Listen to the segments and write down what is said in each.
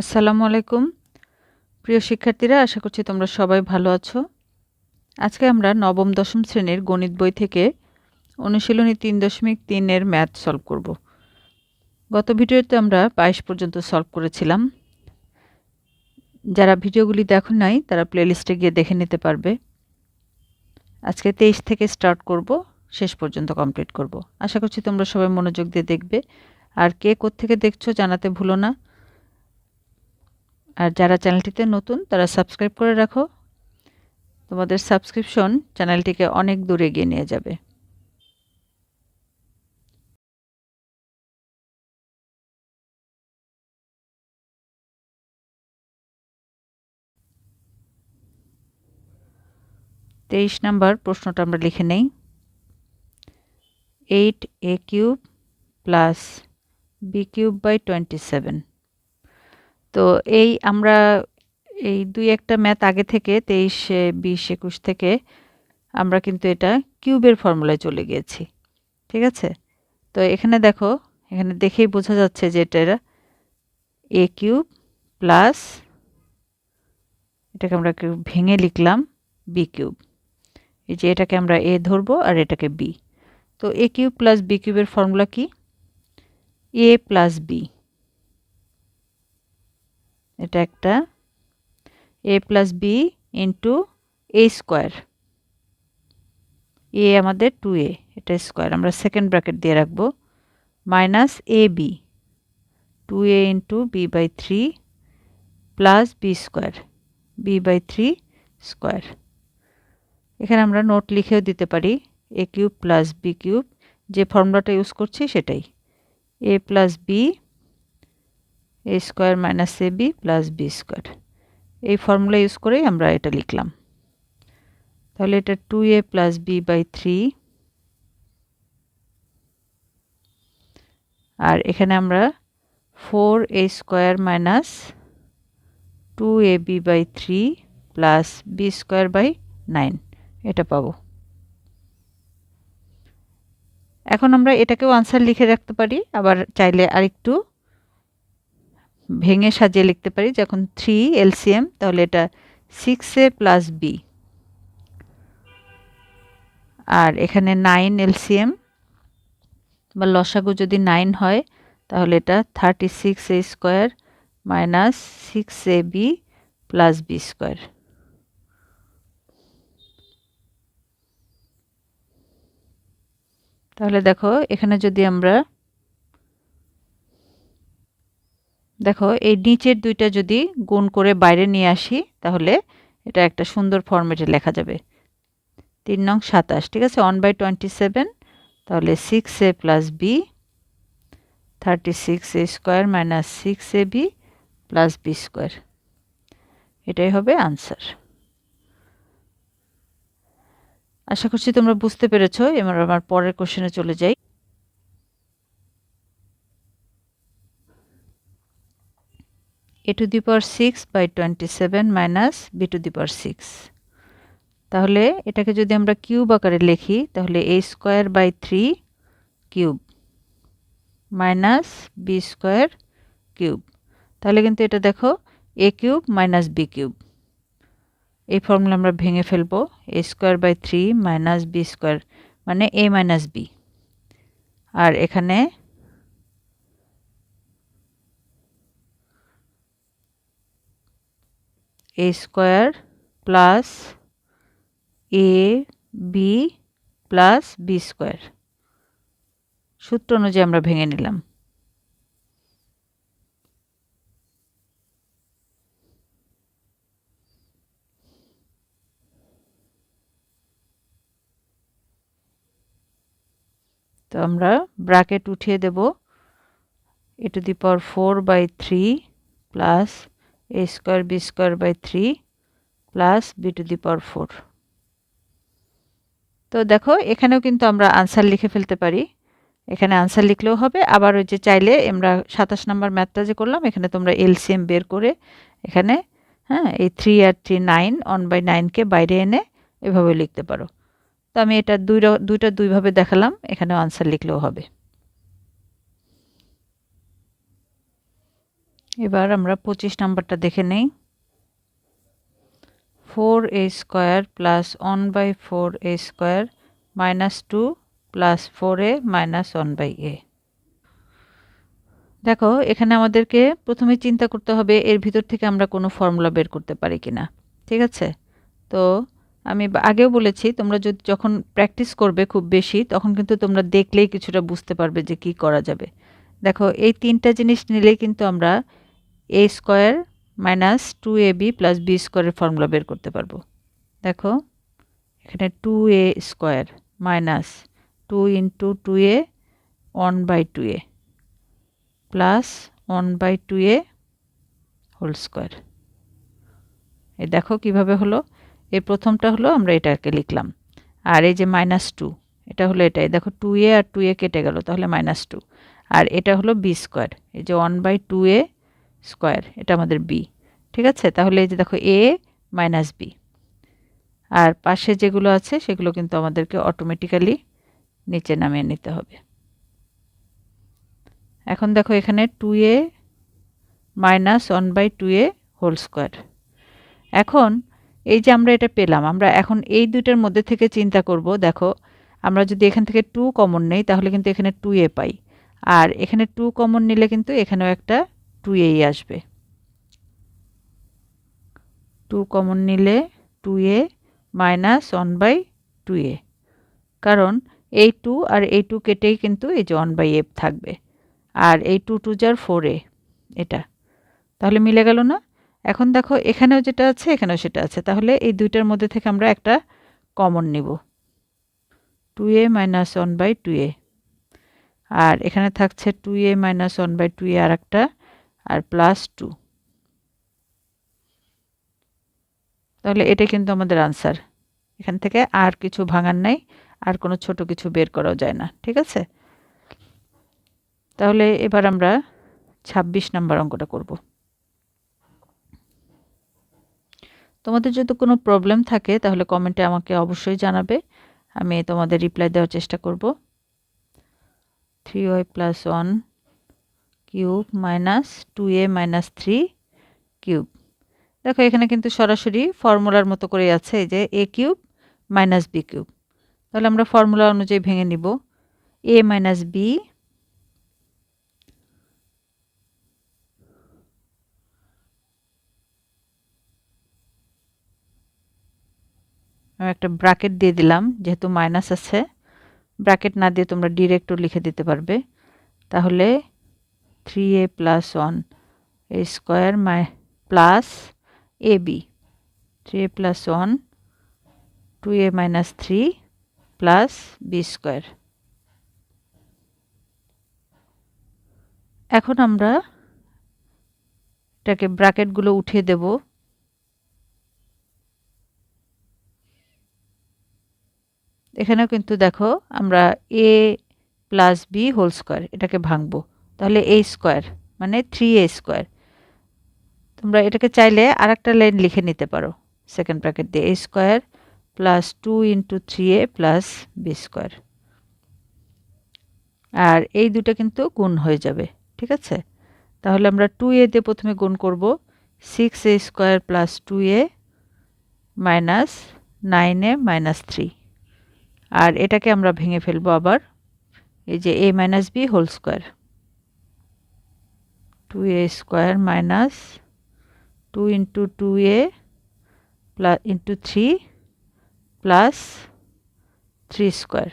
আসসালামু আলাইকুম। প্রিয় শিক্ষার্থীরা, আশা করছি তোমরা সবাই ভালো আছো। আজকে আমরা নবম, দশম শ্রেণির গণিত বই থেকে অনুশীলনী তিন দশমিক তিনের ম্যাথ সলভ করব। গত ভিডিওতে আমরা বাইশ পর্যন্ত সলভ করেছিলাম। যারা ভিডিওগুলি দেখো নাই, তারা প্লেলিস্টে গিয়ে দেখে নিতে পারবে। আজকে তেইশ থেকে স্টার্ট করব, শেষ পর্যন্ত কমপ্লিট করব। আশা করছি তোমরা সবাই মনোযোগ দিয়ে দেখবে। আর কে কোত্থেকে দেখছ জানাতে ভুলো না। আর যারা চ্যানেলটিতে নতুন, তারা সাবস্ক্রাইব করে রাখো। তোমাদের সাবস্ক্রিপশন চ্যানেলটিকে অনেক দূরে এগিয়ে নিয়ে যাবে। তেইশ নাম্বার প্রশ্নটা আমরা লিখে নেই। Eight A cube plus B cube by twenty seven. তো এই আমরা এই দুই একটা ম্যাথ আগে থেকে তেইশ, বিশ, একুশ থেকে আমরা কিন্তু এটা কিউবের ফর্মুলায় চলে গিয়েছি, ঠিক আছে? তো এখানে দেখো, এখানে দেখেই বোঝা যাচ্ছে যে এটা এ কিউব প্লাস এটাকে আমরা ভেঙে লিখলাম বি কিউব। এই যে এটাকে আমরা এ ধরবো আর এটাকে বি। তো এ কিউব প্লাস বি কিউবের ফর্মুলা কি? A plus B. এটা একটা। A plus B into A square A আমাদের টু এ এটা স্কোয়ার আমরা সেকেন্ড ব্র্যাকেট দিয়ে রাখব। Minus A B two A into B by three plus B square B by three square এখানে আমরা নোট লিখেও দিতে পারি। A cube plus B cube যে ফর্মুলাটা ইউজ করছি সেটাই। A plus B A square minus A B plus B square এই ফর্মুলা ইউজ করেই আমরা এটা লিখলাম। তাহলে এটা two A plus B by three আর এখানে আমরা four A square minus two A B by three plus B square by nine এটা পাবো। এখন আমরা এটাকেও আনসার লিখে রাখতে পারি, আবার চাইলে আরেকটু ভেঙে সাজিয়ে লিখতে পারি, যখন থ্রি এলসিএম তাহলে এটা সিক্স এ প্লাস বি আর এখানে নাইন এলসিএম বা লসাগু যদি নাইন হয়, তাহলে এটা thirty six A square minus six A B plus B square তাহলে দেখো, এখানে যদি আমরা দেখো, এই নিচের দুইটা যদি গুণ করে বাইরে নিয়ে আসি, তাহলে এটা একটা সুন্দর ফর্মেটে লেখা যাবে। তিন নং সাতাশ, ঠিক আছে? ওয়ান বাই টোয়েন্টি সেভেন তাহলে six A plus B thirty six A square minus six A B plus B square এটাই হবে আনসার আশা করছি তোমরা বুঝতে পেরেছ। এবার আমার পরের কোশ্চেনে চলে যাই। A to the power six by twenty seven minus B to the power six তাহলে এটাকে যদি আমরা কিউব আকারে লিখি, তাহলে A square by three cube minus B square cube. তাহলে কিন্তু এটা দেখো A cube minus B cube. এই ফর্মুলা আমরা ভেঙে ফেলব A square by three minus B square মানে এ মাইনাস বি আর এখানে A square plus A B plus B square. সূত্র অনুযায়ী আমরা ভেঙে নিলাম। তো আমরা ব্র্যাকেট উঠিয়ে দেব। A to the power four by three plus A square B square by three plus B to the power four তো দেখো, এখানেও কিন্তু আমরা আনসার লিখে ফেলতে পারি। এখানে আনসার লিখলেও হবে, আবার ওই যে চাইলে আমরা সাতাশ নাম্বার ম্যাথটা যে করলাম, এখানে তোমরা এলসিএম বের করে এখানে হ্যাঁ এই থ্রি আর থ্রি নাইন ওয়ান বাই নাইনকে বাইরে এনে এভাবে লিখতে পারো। তো আমি এটা দুই দুইটা দুইভাবে দেখালাম এখানে আনসার লিখলেও হবে। এবার আমরা পঁচিশ নাম্বারটা দেখে নেই। Four A square plus one by four A square minus two plus four A minus one by A. দেখো, এখানে আমাদেরকে প্রথমে চিন্তা করতে হবে এর ভিতর থেকে আমরা কোনো ফর্মুলা বের করতে পারি কিনা। ঠিক আছে? তো আমি আগেও বলেছি, তোমরা যদি যখন প্র্যাকটিস করবে খুব বেশি, তখন কিন্তু তোমরা দেখলেই কিছুটা বুঝতে পারবে যে কি করা যাবে। দেখো, এই তিনটা জিনিস নিলেই কিন্তু আমরা A square minus two A B plus B স্কোয়ারের ফর্মুলা বের করতে পারব। দেখো, এখানে two A square minus two into two A one by two A plus one by two A whole square এই দেখো কীভাবে হলো এই প্রথমটা হলো আমরা এটাকে লিখলাম, আর এই যে মাইনাস টু এটা হলো এটাই। দেখো টু এ আর টু এ কেটে গেল, তাহলে মাইনাস টু আর এটা হলো বি স্কোয়ার এই যে one by two A square, এটা আমাদের বি ঠিক আছে? তাহলে এই যে দেখো এ মাইনাস বি আর পাশে যেগুলো আছে, সেগুলো কিন্তু আমাদেরকে অটোমেটিক্যালি নিচে নামিয়ে নিতে হবে। এখন দেখো এখানে two A minus one by two A whole square এখন এই যে আমরা এটা পেলাম, আমরা এখন এই দুইটার মধ্যে থেকে চিন্তা করব, দেখো, আমরা যদি এখান থেকে টু কমন নেই, তাহলে কিন্তু এখানে টু এ পাই। আর এখানে টু কমন নিলে কিন্তু এখানেও একটা টু এই আসবে। টু কমন নিলে two A minus one by two A কারণ এই টু আর এই টু কেটেই কিন্তু এই যে ওয়ান বাই এফ থাকবে। আর এই টু টু যার ফোর এ এটা। তাহলে মিলে গেল না? এখন দেখো এখানেও যেটা আছে, এখানেও সেটা আছে। তাহলে এই দুইটার মধ্যে থেকে আমরা একটা কমন নিব। Two A minus one by two A আর এখানে থাকছে two A minus one by two A আর একটা আর প্লাস টু তাহলে এটা কিন্তু আমাদের আনসার এখান থেকে আর কিছু ভাঙার নাই, আর কোনো ছোট কিছু বের করাও যায় না, ঠিক আছে? তাহলে এবার আমরা ২৬ নাম্বার অঙ্কটা করব। তোমাদের যদি কোনো প্রবলেম থাকে, তাহলে কমেন্টে আমাকে অবশ্যই জানাবে, আমি তোমাদের রিপ্লাই দেওয়ার চেষ্টা করব। Three Y plus one cube minus two A minus three cube. দেখো, এখানে কিন্তু সরাসরি ফর্মুলার মতো করে আছে এই যে A cube minus B cube. তাহলে আমরা ফর্মুলা অনুযায়ী ভেঙে নিব। এ মাইনাস বি আমি একটা ব্র্যাকেট দিয়ে দিলাম, যেহেতু মাইনাস আছে। ব্র্যাকেট না দিয়ে তোমরা ডিরেক্টও লিখে দিতে পারবে। তাহলে three A plus one A square my plus A B. Three A plus one, two A minus three plus B square. এখন আমরা এটাকে ব্র্যাকেটগুলো উঠিয়ে দেব। এখানেও কিন্তু দেখো আমরা A plus B whole square, এটাকে ভাঙবো। তাহলে এ স্কোয়ার মানে থ্রি এ স্কোয়ার তোমরা এটাকে চাইলে আর একটা লাইন লিখে নিতে পারো। সেকেন্ড ব্র্যাকেট দিয়ে A square plus two into three A plus B square আর এই দুটো কিন্তু গুণ হয়ে যাবে, ঠিক আছে? তাহলে আমরা টু এ দিয়ে প্রথমে গুণ করব। Six A square plus two A minus nine A minus three আর এটাকে আমরা ভেঙে ফেলব আবার। এই যে A minus B whole square two A square minus two into two A plus into three plus three square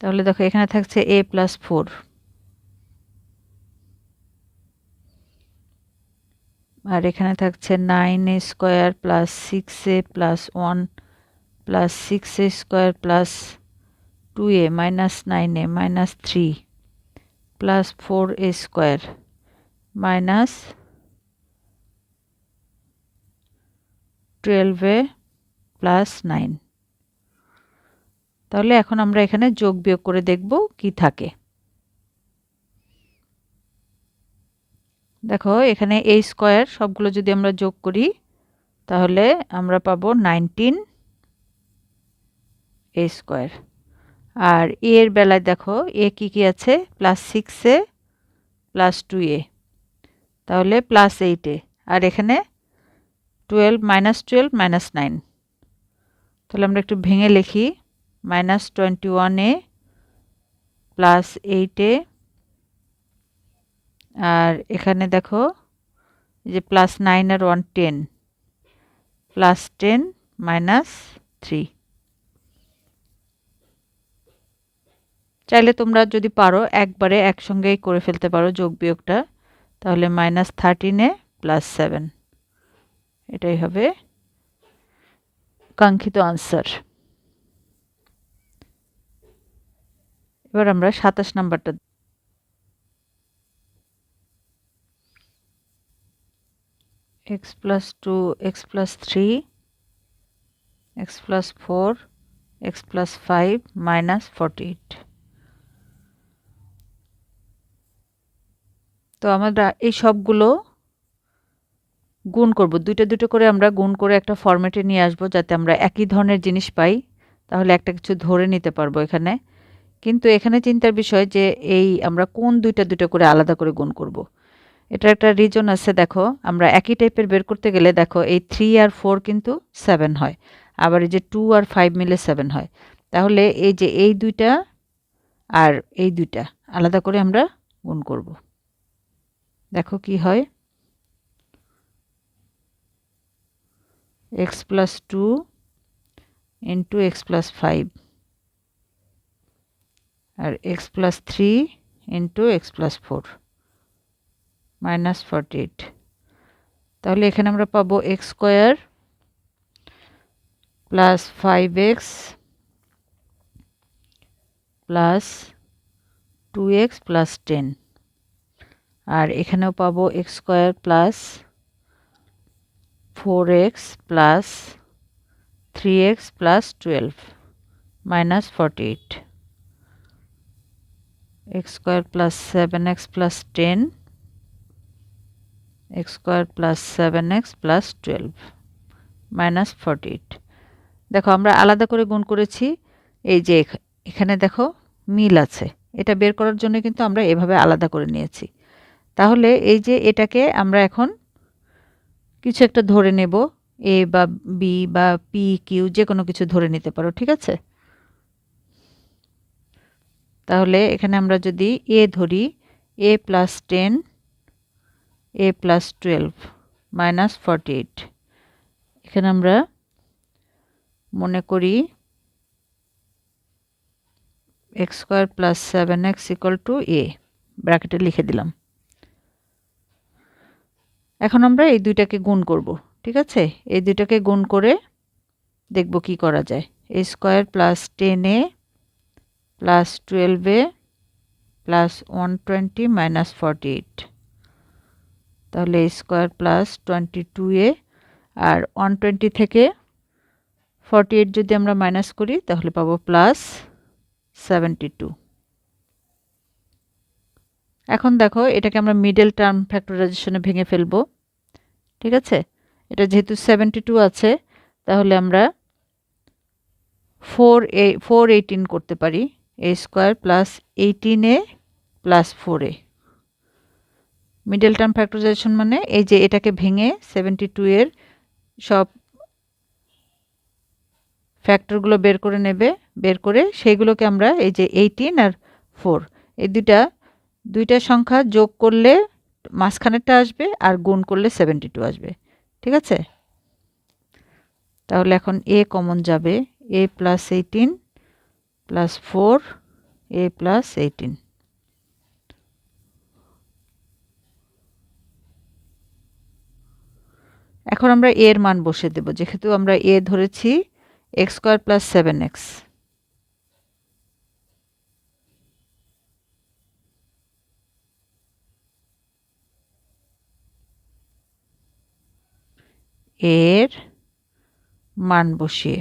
তাহলে দেখো, এখানে থাকছে এ প্লাস ফোর আর এখানে থাকছে nine A square plus six A plus one plus six A square plus two A minus nine A minus three plus four A square minus টুয়েলভে plus nine তাহলে এখন আমরা এখানে যোগ বিয়োগ করে দেখব কি থাকে। দেখো, এখানে এই স্কোয়ার সবগুলো যদি আমরা যোগ করি, তাহলে আমরা পাবো নাইনটিন এ স্কোয়ার আর এ এর বেলায় দেখো এ কী কী আছে? প্লাস সিক্সে প্লাস টু এ। তাহলে প্লাস এইটে আর এখানে twelve minus twelve minus nine তাহলে আমরা একটু ভেঙে লিখি। মাইনাস টোয়েন্টি ওয়ানে প্লাস এইটে আর এখানে দেখো যে প্লাস নাইন আর one ten plus ten minus three চাইলে তোমরা যদি পারো একবারে একসঙ্গেই করে ফেলতে পারো যোগ বিয়োগটা, তাহলে মাইনাস থার্টিনে প্লাস সেভেন এটাই হবে কাঙ্ক্ষিত আনসার এবার আমরা সাতাশ নাম্বারটা x plus two x plus three x plus four x plus five minus forty eight তো আমরা এই সবগুলো গুণ করব। দুইটা দুটো করে আমরা গুণ করে একটা ফরম্যাটে নিয়ে আসব যাতে আমরা একই ধরনের জিনিস পাই। তাহলে একটা কিছু ধরে নিতে পারব এখানে। কিন্তু এখানে চিন্তার বিষয় যে এই আমরা কোন দুইটা দুটো করে আলাদা করে গুণ করব। এটা একটা রিজন আছে, দেখো। আমরা একই টাইপের বের করতে গেলে, দেখো, এই থ্রি আর ফোর কিন্তু সেভেন হয়। আবার এই যে টু আর ফাইভ মিলে সেভেন হয়। তাহলে এই যে এই দুইটা আর এই দুইটা আলাদা করে আমরা গুণ করব। দেখো কি হয় x plus two into x plus five আর x plus three into x plus four minus forty eight তাহলে এখানে আমরা পাবো x square plus five x plus two x plus ten আর এখানেও পাবো x square plus four x plus three x plus twelve minus forty eight x square plus seven x plus ten x square plus seven x plus twelve minus forty eight দেখো, আমরা আলাদা করে গুণ করেছি। এই যে এখানে দেখো মিল আছে। এটা বের করার জন্য কিন্তু আমরা এভাবে আলাদা করে নিয়েছি। তাহলে এই যে এটাকে আমরা এখন কিছু একটা ধরে নেব এ বা বি বা পি কিউ যে কোনো কিছু ধরে নিতে পারো, ঠিক আছে? তাহলে এখানে আমরা যদি এ ধরি a plus ten a plus twelve minus forty eight এখানে আমরা মনে করি x square plus seven x equal to a ব্র্যাকেটে লিখে দিলাম। এখন আমরা এই দুইটাকে গুণ করব, ঠিক আছে? এই দুইটাকে গুণ করে দেখব কি করা যায়। A square plus ten a plus twelve plus one twenty minus forty eight তাহলে a square plus twenty two a R one twenty থেকে ফর্টি এইট যদি আমরা মাইনাস করি, তাহলে পাবো প্লাস সেভেন্টি টু এখন দেখো, এটাকে আমরা মিডল টার্ম ফ্যাক্টরাইজেশনে ভেঙে ফেলব। ঠিক আছে? এটা যেহেতু সেভেন্টি টু আছে, তাহলে আমরা ফোর এ ফোর এইটিন করতে পারি। A square plus eighteen a plus four a middle term factorization মানে এই যে এটাকে ভেঙে সেভেন্টি টু এর সব ফ্যাক্টরগুলো বের করে নেবে, বের করে সেইগুলোকে আমরা এই যে এইটিন আর ফোর এই দুইটা দুইটা সংখ্যা যোগ করলে মাঝখানেরটা আসবে আর গুণ করলে সেভেন্টি টু আসবে। ঠিক আছে? তাহলে এখন এ কমন যাবে। A plus eighteen plus four a plus eighteen এখন আমরা এর মান বসে দেব। যেহেতু আমরা এ ধরেছি x square plus seven x এর মান বসিয়ে।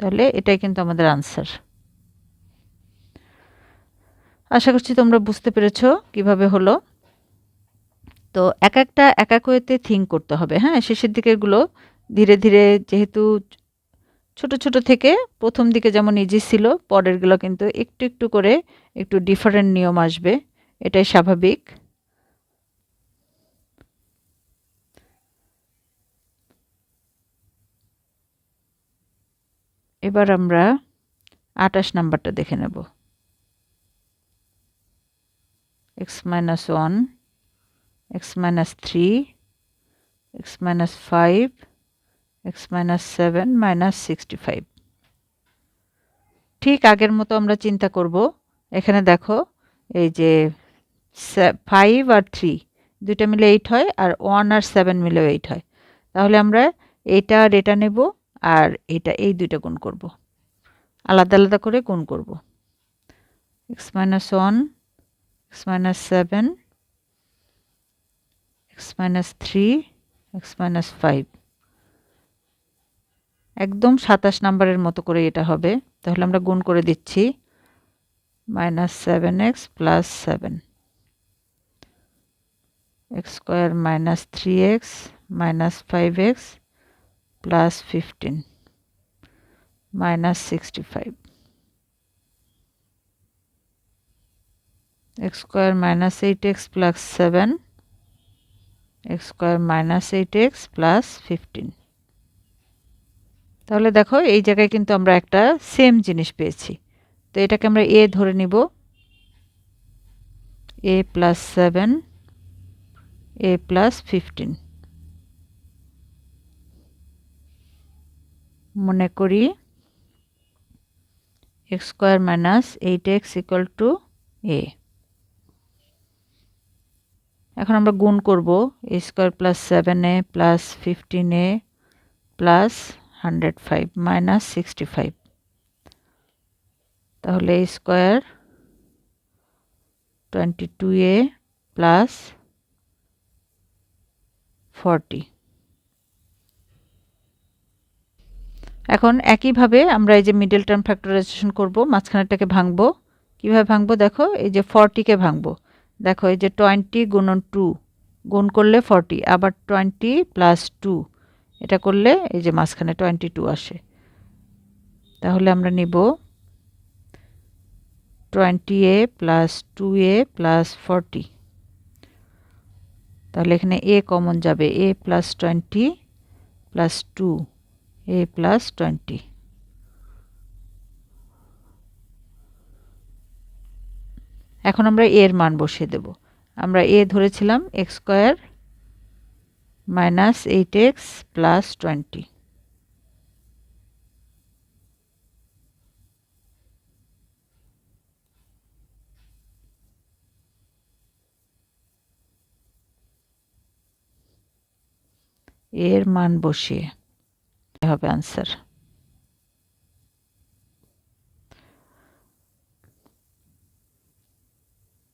তাহলে এটাই কিন্তু আমাদের আনসার আশা করছি তোমরা বুঝতে পেরেছ কীভাবে হলো। তো এক একটা এক এক ওয়েতে থিঙ্ক করতে হবে হ্যাঁ? শেষের দিকেরগুলো ধীরে ধীরে যেহেতু ছোট ছোট থেকে প্রথম দিকে যেমন ইজি ছিল, পরেরগুলো কিন্তু একটু একটু করে একটু ডিফারেন্ট নিয়ম আসবে। এটাই স্বাভাবিক। এবার আমরা আটাশ নাম্বারটা দেখে নেব। X minus one, x minus three, x minus five, x minus seven, minus sixty five. ঠিক আগের মতো আমরা চিন্তা করব। এখানে দেখো, এই যে ফাইভ আর থ্রি দুইটা মিলে এইট হয় আর ওয়ান আর সেভেন মিলেও এইট হয়। তাহলে আমরা এইটা আর এটা নেব আর এটা এই দুইটা গুণ করব। আলাদা আলাদা করে গুণ করব। X minus one x minus seven x minus three x minus five একদম সাতাশ নাম্বারের মতো করে এটা হবে। তাহলে আমরা গুণ করে দিচ্ছি। Minus seven x plus seven three x minus five x plus fifteen minus sixty five. x square minus 8x plus 7 x square minus 8x plus 15 তাহলে দেখো, এই জায়গায় কিন্তু আমরা একটা সেম জিনিস পেয়েছি। তো এটাকে আমরা এ ধরে নিব। A plus seven a plus fifteen মনে করি x square minus eight x equal to a এখন আমরা গুণ করব a square plus seven a plus fifteen a plus hundred five minus sixty five তাহলে a square twenty two a plus forty. এখন একইভাবে আমরা এই যে মিডল টার্ম ফ্যাক্টরাইজেশন করব, মাঝখানেরটাকে ভাঙবো। কীভাবে ভাঙবো? দেখো, এই যে ফর্টিকে ভাঙবো। দেখো, এই যে টোয়েন্টি গুণন টু গুণ করলে ফর্টি আবার টোয়েন্টি প্লাস টু এটা করলে এই যে মাঝখানে টোয়েন্টি টু আসে। তাহলে আমরা নিব twenty a plus two a plus forty তাহলে এখানে এ কমন যাবে। A plus twenty plus two a plus twenty এখন আমরা এর মান বসিয়ে দেব। আমরা এ ধরেছিলাম x square minus eight x plus twenty এর মান বসিয়ে হবে আনসার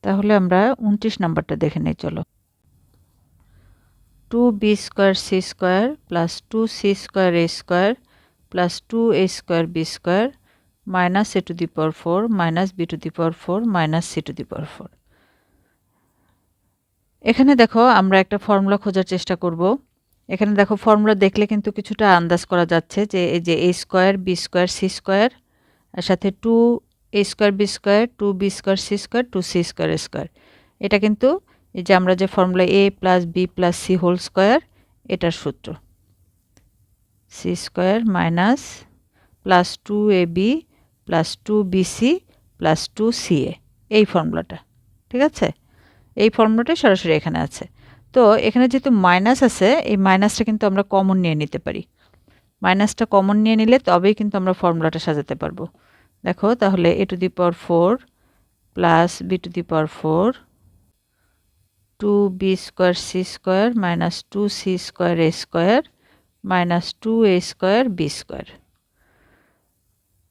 তাহলে আমরা উনত্রিশ নাম্বারটা দেখে নিই, চলো। Two b square c square plus two c square a square plus two a square b square minus a to the power four minus b to the power four minus c to the power four এখানে দেখো আমরা একটা formula খোঁজার চেষ্টা করব। এখানে দেখো formula দেখলে কিন্তু কিছুটা আন্দাজ করা যাচ্ছে যে এই যে a square b square c square আর সাথে two a square b square two b square c square two c square square এটা কিন্তু এই যে আমরা যে formula a plus b plus c whole square এটার সূত্র। C square minus plus two a b plus two b c plus two c a এই ফর্মুলাটা ঠিক আছে? এই ফর্মুলাটাই সরাসরি এখানে আছে। তো এখানে যেহেতু মাইনাস আছে, এই মাইনাসটা কিন্তু আমরা কমন নিয়ে নিতে পারি। মাইনাসটা কমন নিয়ে নিলে তবেই কিন্তু আমরা ফর্মুলাটা সাজাতে পারব। দেখো, তাহলে a to the power four plus b to the power four two b square c square minus two c square a square minus two a square b square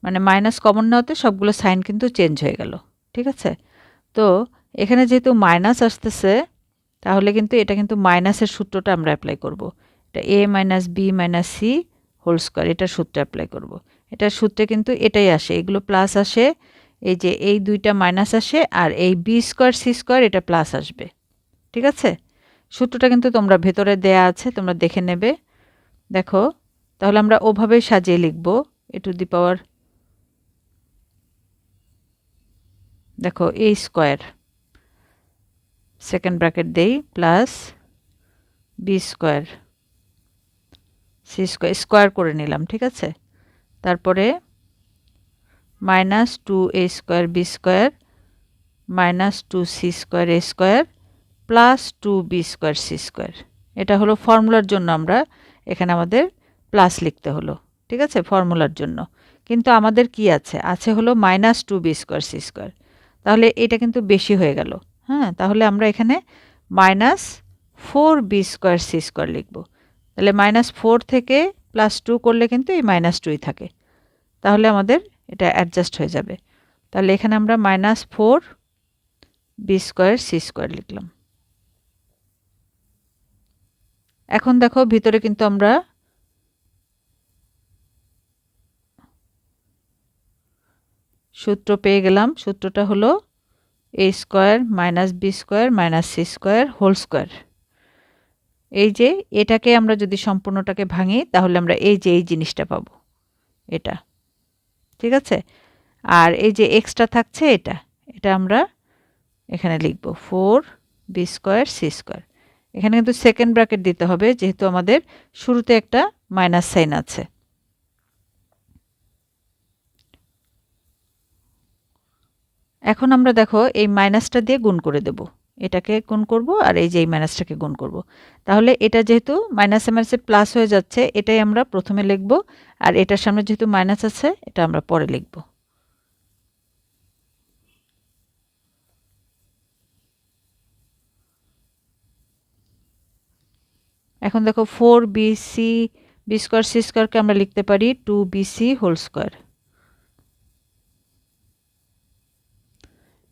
মানে মাইনাস কমন নেওয়াতে সবগুলো সাইন কিন্তু change হয়ে গেল, ঠিক আছে? তো এখানে যেহেতু মাইনাস আসতেছে তাহলে কিন্তু এটা কিন্তু মাইনাসের সূত্রটা আমরা অ্যাপ্লাই করব। এটা a minus b minus c whole square এটার সূত্র অ্যাপ্লাই করব। এটার সূত্রে কিন্তু এটাই আসে, এগুলো প্লাস আসে, এই যে এই দুইটা মাইনাস আসে আর এই বি স্কোয়ার সি স্কোয়ার এটা প্লাস আসবে। ঠিক আছে? সূত্রটা কিন্তু তোমরা ভেতরে দেয়া আছে, তোমরা দেখে নেবে। দেখো, তাহলে আমরা ওভাবেই সাজিয়ে লিখব। এ টু দি পাওয়ার দেখো এ স্কোয়ার সেকেন্ড ব্র্যাকেট দেই plus b square c square square করে নিলাম, ঠিক আছে? তারপরে minus two a square b square minus two c square a square plus two b square c square এটা হলো ফর্মুলার জন্য আমরা এখানে আমাদের প্লাস লিখতে হলো, ঠিক আছে? ফর্মুলার জন্য। কিন্তু আমাদের কি আছে? আছে হলো minus two b square c square তাহলে এটা কিন্তু বেশি হয়ে গেল। হ্যাঁ তাহলে আমরা এখানে minus four b square c square লিখব। তাহলে মাইনাস ফোর থেকে প্লাস টু করলে কিন্তু এই মাইনাস টুই থাকে। তাহলে আমাদের এটা অ্যাডজাস্ট হয়ে যাবে। তাহলে এখানে আমরা minus four b square c square লিখলাম। এখন দেখো ভিতরে কিন্তু আমরা সূত্র পেয়ে গেলাম। সূত্রটা হলো a square minus b square minus c square whole square এই যে এটাকে আমরা যদি সম্পূর্ণটাকে ভাঙি, তাহলে আমরা এই যে এই জিনিসটা পাবো, এটা। ঠিক আছে? আর এই যে এক্সট্রা থাকছে এটা। এটা আমরা এখানে লিখব four b square c square এখানে কিন্তু সেকেন্ড ব্র্যাকেট দিতে হবে, যেহেতু আমাদের শুরুতে একটা মাইনাস সাইন আছে। এখন আমরা দেখো এই মাইনাসটা দিয়ে গুণ করে দেব। এটাকে গুণ করব আর এই যে এই মাইনাসটাকে গুণ করব। তাহলে এটা যেহেতু মাইনাসে মাইনাসে প্লাস হয়ে যাচ্ছে, এটাই আমরা প্রথমে লিখব আর এটার সামনে যেহেতু মাইনাস আছে, এটা আমরা পরে লিখব। এখন দেখো four bc b square c স্কোয়ারকে আমরা লিখতে পারি টু বিসি হোল স্কোয়ার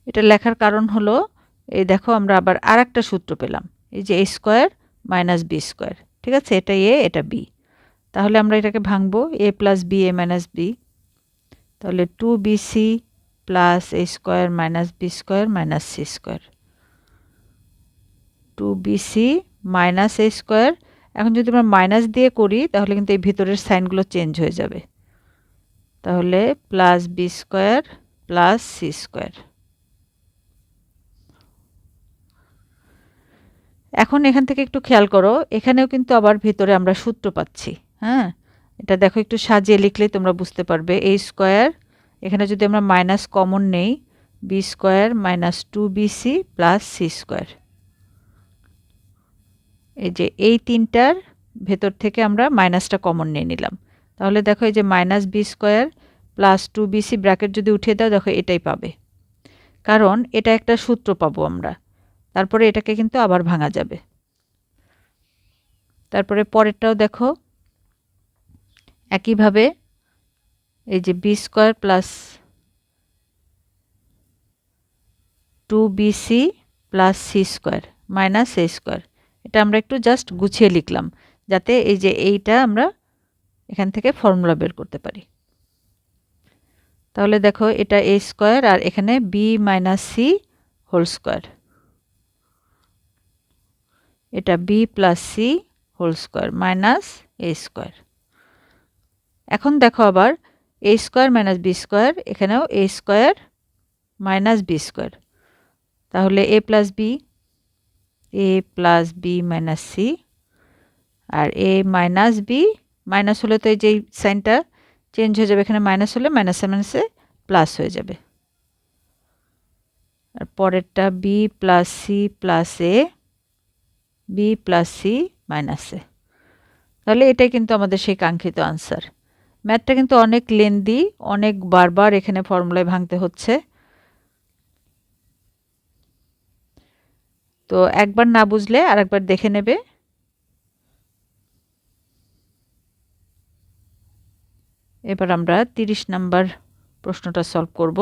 এটা লেখার কারণ হলো, এই দেখো আমরা আবার আর একটা সূত্র পেলাম, এই যে a square minus b square ঠিক আছে? এটা এ এটা বি তাহলে আমরা এটাকে ভাঙবো a plus b a minus b তাহলে two b c plus a square minus b square minus c square two b c minus a square এখন যদি আমরা মাইনাস দিয়ে করি, তাহলে কিন্তু এই ভিতরের সাইনগুলো চেঞ্জ হয়ে যাবে। তাহলে plus b square plus c square এখন এখান থেকে একটু খেয়াল করো, এখানেও কিন্তু আবার ভিতরে আমরা সূত্র পাচ্ছি হ্যাঁ? এটা দেখো একটু সাজিয়ে লিখলেই তোমরা বুঝতে পারবে এই স্কোয়ার এখানে যদি আমরা মাইনাস কমন নেই b square minus two bc plus c square এই যে এই তিনটার ভেতর থেকে আমরা মাইনাসটা কমন নিয়ে নিলাম। তাহলে দেখো এই যে minus b square plus two bc bracket যদি উঠিয়ে দাও, দেখো এটাই পাবে। কারণ এটা একটা সূত্র পাবো আমরা। তারপরে এটাকে কিন্তু আবার ভাঙা যাবে। তারপরে পরেরটাও দেখো, একইভাবে এই যে b square plus two bc plus c square minus a square. এটা আমরা একটু জাস্ট গুছিয়ে লিখলাম, যাতে এই যে এইটা আমরা এখান থেকে ফর্মুলা বের করতে পারি। তাহলে দেখো এটা এ স্কোয়ার আর এখানে b minus c whole square. এটা b plus c whole square minus a square এখন দেখো আবার a square minus b square এখানেও a square minus b square তাহলে a plus b a plus b minus c R A minus B minus হলে তো এই যে সাইনটা change হয়ে যাবে, এখানে মাইনাস হলে মাইনাসে মাইনাসে প্লাস হয়ে যাবে। আর পরেরটা b plus c plus a b plus c minus a তাহলে এটাই কিন্তু আমাদের সেই কাঙ্ক্ষিত আনসার ম্যাথটা কিন্তু অনেক লেন্দি অনেক বারবার এখানে ফর্মুলায় ভাঙতে হচ্ছে। তো একবার না বুঝলে আর একবার দেখে নেবে। এবার আমরা তিরিশ নাম্বার প্রশ্নটা সলভ করব।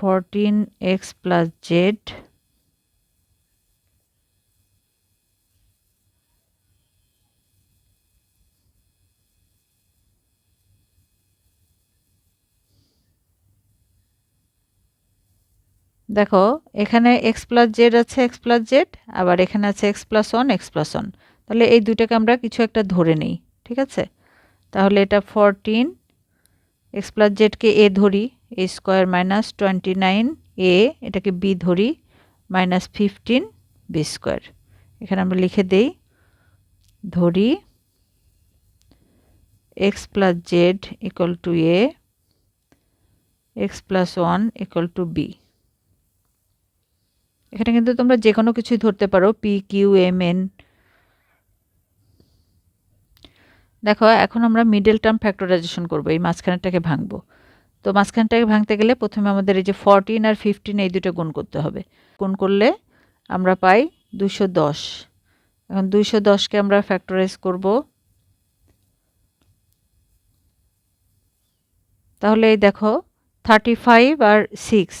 ফোরটিন এক্স প্লাস জেড দেখো, এখানে এক্স প্লাস জেড আছে এক্স প্লাস জেড আবার এখানে আছে x plus one x plus one তাহলে এই দুইটাকে আমরা কিছু একটা ধরে নিই, ঠিক আছে? তাহলে এটা ফরটিন এক্স প্লাস জেডকে এ ধরি। A square minus twenty nine a এটাকে বি ধরি মাইনাস ফিফটিন বি স্কোয়ার এখানে আমরা লিখে দেই, ধরি x plus z equal to a x plus one equal to b এখানে কিন্তু তোমরা যে কোনো কিছুই ধরতে পারো পি কিউ এম এন দেখো, এখন আমরা মিডল টার্ম ফ্যাক্টরাইজেশন করব, এই মাঝখানেরটাকে ভাঙবো। তো মাঝখানটাকে ভাঙতে গেলে প্রথমে আমাদের এই যে ফরটিন আর ফিফটিন এই দুটো গুণ করতে হবে। গুণ করলে আমরা পাই দুশো দশ। এখন দুইশো দশকে আমরা ফ্যাক্টরাইজ করব। তাহলে এই দেখো থার্টি ফাইভ আর সিক্স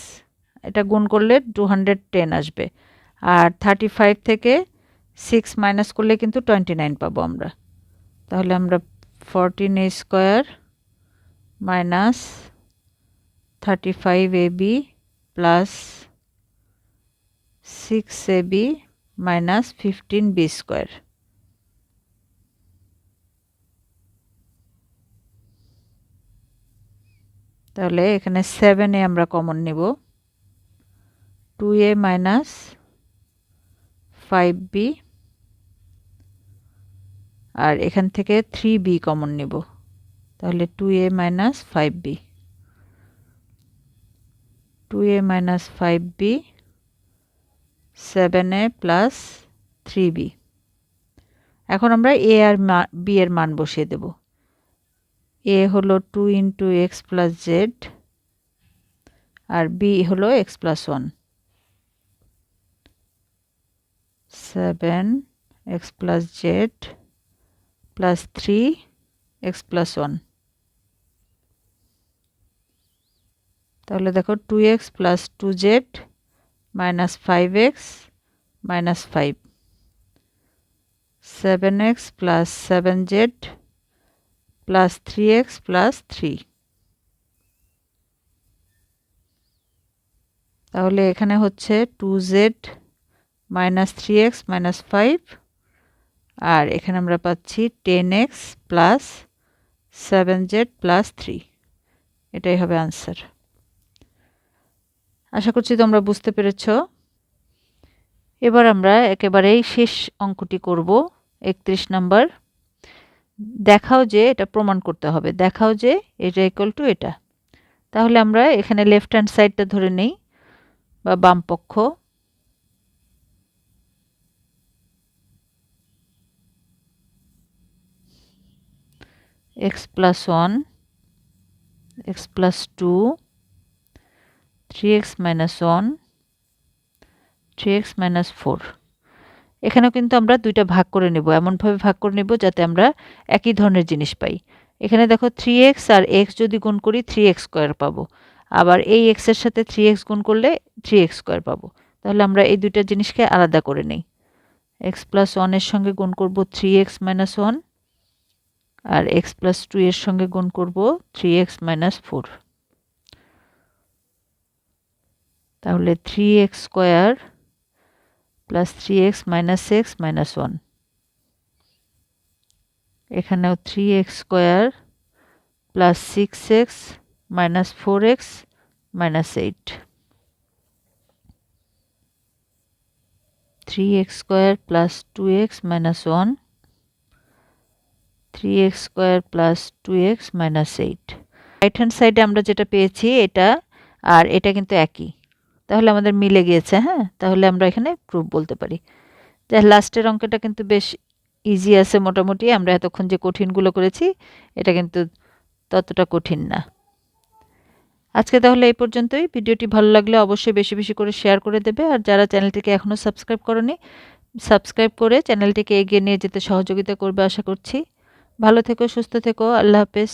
এটা গুণ করলে টু হান্ড্রেড টেন আসবে। আর থার্টি ফাইভ থেকে সিক্স মাইনাস করলে কিন্তু টোয়েন্টি নাইন পাবো আমরা। তাহলে আমরা fourteen square minus thirty five a b plus six a b minus fifteen b square তাহলে এখানে সেভেনে আমরা কমন নেব। Two a minus five b আর এখান থেকে থ্রি বি কমন নেব। তাহলে two a minus five b two a minus five b seven a plus three b এখন আমরা এ আর বি এর মান বসিয়ে দেব। এ হলো two into x plus z আর বি হলো x plus one seven x plus z plus three x plus one তাহলে দেখো two x plus two z minus five x minus five seven x plus seven z plus three x plus three তাহলে এখানে হচ্ছে two z minus three x minus five আর এখানে আমরা পাচ্ছি ten x plus seven z plus three এটাই হবে answer আশা করছি তোমরা বুঝতে পেরেছ। এবার আমরা একেবারেই শেষ অঙ্কটি করব, একত্রিশ নাম্বার। দেখাও যে এটা প্রমাণ করতে হবে, দেখাও যে এটা ইকুয়াল টু এটা। তাহলে আমরা এখানে লেফট হ্যান্ড সাইডটা ধরে নেই, বা বাম পক্ষ। x plus 1 x plus 2 3x minus 1 3x minus 4 এখানেও কিন্তু আমরা দুইটা ভাগ করে নেব। এমনভাবে ভাগ করে নেব যাতে আমরা একই ধরনের জিনিস পাই। এখানে দেখো থ্রি এক্স আর এক্স যদি গুণ করি থ্রি এক্স স্কোয়ার পাবো। আবার এই এক্সের সাথে থ্রি এক্স গুণ করলে থ্রি এক্স স্কোয়ার পাবো। তাহলে আমরা এই দুইটা জিনিসকে আলাদা করে নিই। এক্স প্লাস ওয়ানের সঙ্গে গুণ করব থ্রি এক্স মাইনাস ওয়ান আর এক্স প্লাস টু এর সঙ্গে গুণ করব থ্রি এক্স মাইনাস ফোর তাহলে three x square plus three x minus x minus one এখানেও three x square plus six x minus four x minus eight three x square plus two x minus one three x square plus two x minus eight right hand সাইডে আমরা যেটা পেয়েছি এটা, আর এটা কিন্তু একই। তাহলে আমাদের মিলে গিয়েছে হ্যাঁ? তাহলে আমরা এখানে প্রুফ বলতে পারি। যা লাস্টের অঙ্কটা কিন্তু বেশ ইজি আছে মোটামুটি। আমরা এতক্ষণ যে কঠিনগুলো করেছি, এটা কিন্তু ততটা কঠিন না। আজকে তাহলে এই পর্যন্তই। ভিডিওটি ভালো লাগলে অবশ্যই বেশি বেশি করে শেয়ার করে দেবে। আর যারা চ্যানেলটিকে এখনও সাবস্ক্রাইব করনি সাবস্ক্রাইব করে চ্যানেলটিকে এগিয়ে নিয়ে যেতে সহযোগিতা করবে আশা করছি। ভালো থেকো, সুস্থ থেকো। আল্লাহ হাফেজ।